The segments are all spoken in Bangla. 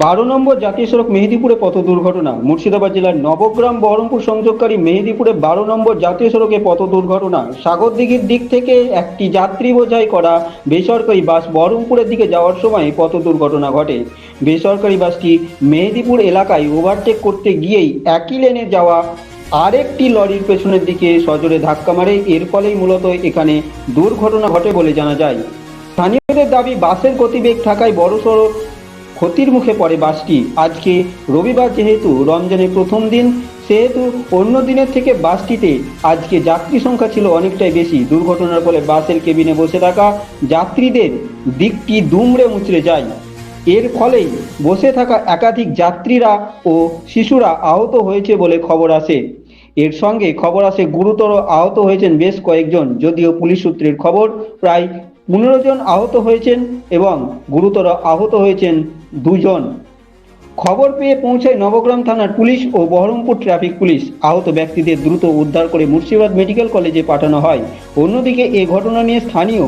বারো নম্বর জাতীয় সড়ক মেহেদিপুরে পথ দুর্ঘটনা। মুর্শিদাবাদ জেলার নবগ্রাম বহরমপুর সংযোগকারী মেহেদিপুরে বারো নম্বর জাতীয় সড়কে পথ দুর্ঘটনা। সাগরদিঘির দিক থেকে একটি যাত্রী বোঝাই করা বেসরকারি বাস বহরমপুরের দিকে যাওয়ার সময় পথ দুর্ঘটনা ঘটে। বেসরকারি বাসটি মেহেদিপুর এলাকায় ওভারটেক করতে গিয়েই একই লেনে যাওয়া আরেকটি লরির পেছনের দিকে সজোরে ধাক্কা মারে। এর ফলেই মূলত এখানে দুর্ঘটনা ঘটে বলে জানা যায়। স্থানীয়দের দাবি, বাসের গতিবেগ থাকায় বড়সড় ক্ষতির মুখে পড়ে বাসটি। আজকে রবিবার যেহেতু রমজানের প্রথম দিন, সেহেতু অন্য দিনের থেকে বাসটিতে আজকে যাত্রী সংখ্যা ছিল অনেকটাই বেশি। দুর্ঘটনার ফলে বাসের কেবিনে বসে থাকা যাত্রীদের দিকটি দুমড়ে মুচড়ে যায়। এর ফলেই বসে থাকা একাধিক যাত্রীরা ও শিশুরা আহত হয়েছে বলে খবর আসে। এর সঙ্গে খবর আসে, গুরুতর আহত হয়েছেন বেশ কয়েকজন, যদিও পুলিশ সূত্রের খবর, প্রায় পনেরো জন আহত হয়েছেন এবং গুরুতর আহত হয়েছেন দুজন। খবর পেয়ে পৌঁছায় নবগ্রাম থানার পুলিশ ও বহরমপুর ট্রাফিক পুলিশ। আহত ব্যক্তিদের দ্রুত উদ্ধার করে মুর্শিদাবাদ মেডিকেল কলেজে পাঠানো হয়। অন্যদিকে এ ঘটনা নিয়ে স্থানীয়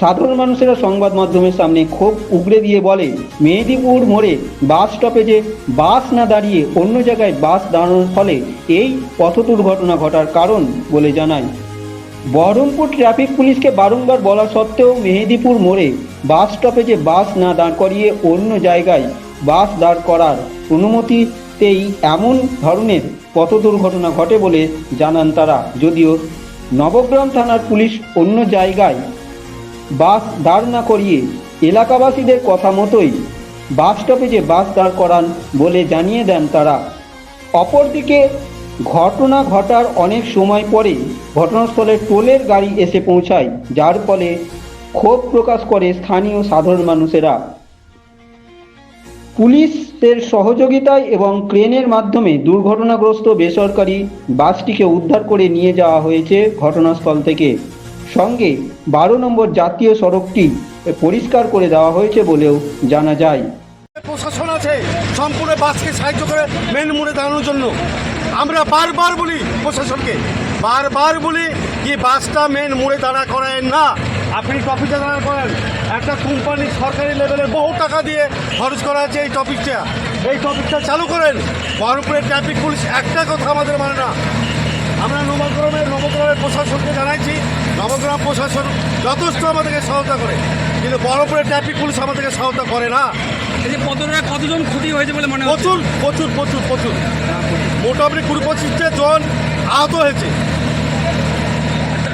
সাধারণ মানুষেরা সংবাদ মাধ্যমের সামনে ক্ষোভ উগড়ে দিয়ে বলে, মেহেদিপুর মোড়ে বাস স্টপেজে বাস না দাঁড়িয়ে অন্য জায়গায় বাস দাঁড়ানোর ফলে এই পথ দুর্ঘটনা ঘটার কারণ বলে জানায়। বহরমপুর ট্রাফিক পুলিশকে বারংবার বলা সত্ত্বেও মেহেদিপুর মোড়ে বাস স্টপেজে বাস না দাঁড় করিয়ে অন্য জায়গায় বাস দাঁড় করার অনুমতিতেই এমন ধরনের পথ দুর্ঘটনা ঘটে বলে জানান তারা। যদিও নবগ্রাম থানার পুলিশ অন্য জায়গায় বাস দাঁড় না করিয়ে এলাকাবাসীদের কথা মতোই বাস স্টপেজে বাস দাঁড় করান বলে জানিয়ে দেন তারা। অপরদিকে ঘটনা ঘটার অনেক সময় পরে ঘটনাস্থলে টোলের গাড়ি এসে পৌঁছায়, যার ফলে ক্ষোভ প্রকাশ করে স্থানীয় সাধারণ মানুষেরা। পুলিশের সহযোগিতায় এবং ক্রেনের মাধ্যমে দুর্ঘটনাগ্রস্ত বেসরকারি বাসটিকে উদ্ধার করে নিয়ে যাওয়া হয়েছে ঘটনাস্থল থেকে। সঙ্গে বারো নম্বর জাতীয় সড়কটি পরিষ্কার করে দেওয়া হয়েছে বলেও জানা যায়। প্রশাসন আছে, সম্পূর্ণ বাসকে সাহায্য করে মেন মোড়ে দাঁড়ানোর জন্য। আমরা বারবার বলি প্রশাসনকে বারবার বলি যে বাসটা মেন মোড়ে দাঁড়া করেন না। আপনি টপিকটা দাঁড়া করেন। একটা কোম্পানি সরকারি লেভেলে বহু টাকা দিয়ে খরচ করা আছে এই টপিকটা। এই টপিকটা চালু করেন। বহরমপুরের ট্রাফিক পুলিশ একটা কথা আমাদের মানে না। আমরা নবগ্রামের নবগ্রামের প্রশাসনকে জানাইছি। নবগ্রাম প্রশাসন যথেষ্ট আমাদেরকে সহায়তা করে। কিন্তু বহরমপুরের ট্রাফিক পুলিশ আমাদেরকে সহায়তা করে না। এই যে কতজন ক্ষতি হয়েছে বলে মনে প্রচুর প্রচুর প্রচুর প্রচুর। মোটামুটি কুড়ি পঁচিশটা জন আহত হয়েছে।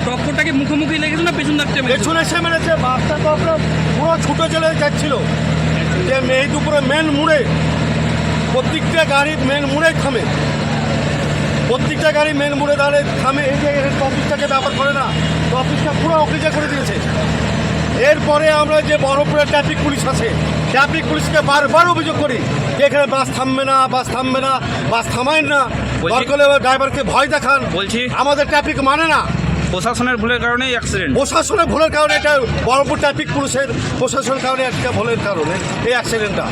টক্করটাকে মুখোমুখি লেগেছে না পেছন থাকতে পেছনে এসে মেরেছে বাসটা তো আপনার পুরো ছুটে চলে যাচ্ছিল। যে মেহেদুপুরে মেন মুড়ে প্রত্যেকটা গাড়ি মেন মুড়ে থামে। প্রত্যেকটা গাড়ি মেন মুড়ে দাঁড়িয়ে থামে। এই যে টপিকটাকে ব্যাপার করে না টপিকটা পুরো অকেজা করে দিয়েছে। এরপরে আমরা যে বড়পুরের ট্রাফিক পুলিশ আছে ট্রাফিক পুলিশকে বারবার অভিযোগ করি এখানে বাস থামবে না বাস থামবে না বাস থামায় না। দরকার ড্রাইভারকে ভয় দেখান। বলছি আমাদের ট্রাফিক মানে না। প্রশাসনের ভুলের কারণেই অ্যাক্সিডেন্ট প্রশাসনের ভুলের কারণে এটা বহরমপুর ট্রাফিক পুলিশের প্রশাসনের কারণে একটা ভুলের কারণে এই অ্যাক্সিডেন্টটা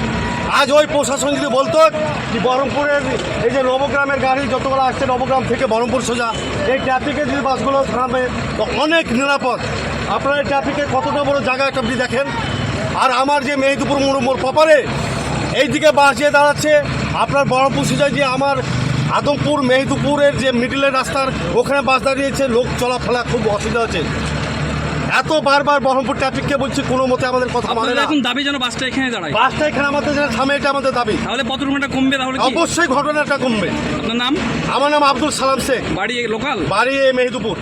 আজ ওই প্রশাসন যদি বলতো যে বহরমপুরের এই যে নবগ্রামের গাড়ি যতগুলো আসছে নবগ্রাম থেকে বহরমপুর সোজা এই ট্রাফিকে যদি বাসগুলো থামে তো অনেক নিরাপদ। আপনারা এই ট্রাফিকে কতটা বড় জায়গা একটা আপনি দেখেন। আর আমার যে মেহেদুপুর মোড় মোড় পপারে এইদিকে বাস যেয়ে দাঁড়াচ্ছে, আপনার বহরমপুর সোজায় যে আমার আদমপুর, মেহেদুপুরের যে মিডিলের রাস্তার ওখানে বাস দাঁড়িয়েছে, লোক চলাফেরা খুব অসুবিধা হচ্ছে। এত বারবার বহরমপুর ট্রাফিককে বলছি কোনো মতে আমাদের কথা মানে না। এখন দাবি যেন বাসটা এখানে দাঁড়ায়। বাসটা এখানে আমাদের যেন থামে এটা আমাদের দাবি। তাহলে পথ দুর্ঘটনা কমবে তাহলে কি? অবশ্যই ঘটনাটা কমবে। আপনার নাম? আমার নাম আব্দুল সালাম শেখ। বাড়ি লোকাল? বাড়ি এই মেহেদুপুর।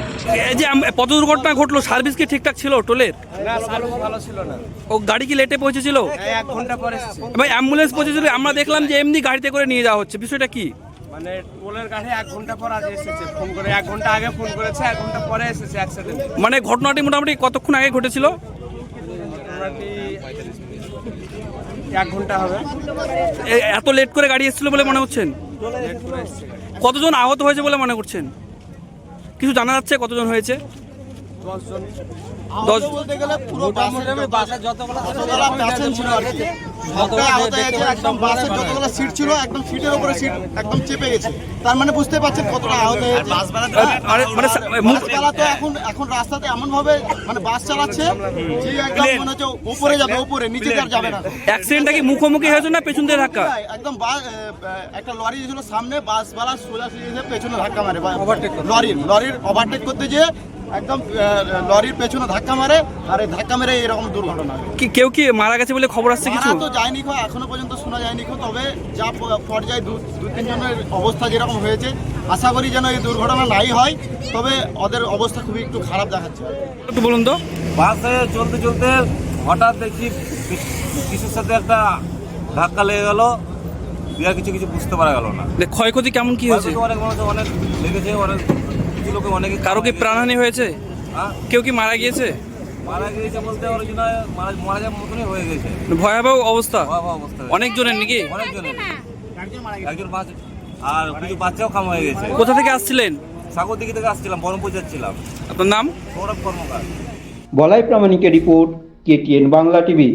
এই যে পথ দুর্ঘটনা ঘটলো সার্ভিস কি ঠিকঠাক ছিল টোলের? না সার্ভিস ভালো ছিল না। ও গাড়ি কি লেটে পৌঁছেছিল? এই এক ঘণ্টা পরে এসেছে। ভাই অ্যাম্বুলেন্স পৌঁছেছিল আমরা দেখলাম যে এমনি গাড়িতে করে নিয়ে যাওয়া হচ্ছে। বিষয়টা কি? মানে টোলের গাড়ি এক ঘণ্টা পর আজ এসেছে। ফোন করে এক ঘণ্টা আগে ফোন করেছে এক ঘণ্টা পরে এসেছে অ্যাক্সিডেন্ট মানে ঘটনাটি মোটামুটি কতক্ষণ আগে ঘটেছিল? মোটামুটি এক ঘণ্টা হবে। এ- এত লেট করে গাড়ি এসেছিল বলে মনে হচ্ছেন? লেট করে এসেছে কতজন আহত হয়েছে বলে মনে করছেন? কিছু জানা যাচ্ছে কতজন হয়েছে? দশজন। দশ বলতে গেলে পুরো বাসের যতগুলো ছিল আর কি সবটাই আহত হয়েছে একদম বাসের যতগুলো সিট ছিল একদম সিটের উপরে সিট একদম চেপে গেছে। তার মানে বুঝতে পারছেন কতটা আহত হয়েছে। আরে মানে তো এখন এখন রাস্তাতে এমন ভাবে মানে বাস চালাচ্ছে যে একদম মনে হচ্ছে উপরে যাবে উপরে নিচে আর যাবে না। অ্যাক্সিডেন্টটা কি মুখোমুখি হয়েছে না পেছন দিয়ে ধাক্কা? একদম একটা লরি ছিল সামনে বাস বালা সোজা এসে পেছনে ধাক্কা মারে। লরির লরির ওভারটেক করতে যে একদম লরির পেছনে ধাক্কা মারে আর এই ধাক্কা মেরে এরকম দুর্ঘটনা কি কেউ কি মারা গেছে বলে খবর আসছে কিছু? তো যায়নি খো এখনও পর্যন্ত শোনা যায়নি খো তবে যা পর্যায়ে দু দু তিনজনের অবস্থা যেরকম হয়েছে আশা করি যেন এই দুর্ঘটনা নাই হয় তবে ওদের অবস্থা খুবই একটু খারাপ দেখাচ্ছে। একটু বলুন তো। বাসে চলতে চলতে হঠাৎ দেখি কিছুর সাথে একটা ধাক্কা লেগে গেল কিছু কিছু বুঝতে পারা গেল না। ক্ষয়ক্ষতি কেমন কি হয়েছে? অনেক অনেক লেগেছে অনেক লোকে অনেকে কারও কি প্রাণহানি হয়েছে? হ্যাঁ। কেউ কি মারা গিয়েছে? মারা গিয়েছে বলতে মারা মারা যাওয়ার মতনই হয়ে গেছে। ভয়াবহ অবস্থা? ভয়াবহ অবস্থা। অনেক জনের নাকি? অনেকজনের। একজন বাচ্চা আর কিছু বাচ্চাও কাম হয়ে গেছে। কোথা থেকে আসছিলেন? সাগর দিকে থেকে আসছিলাম বহরমপুর যাচ্ছিলাম। আপনার নাম? সৌরভ কর্মকার। বলাই প্রামাণিকের রিপোর্ট কেটিএন বাংলা টিভি।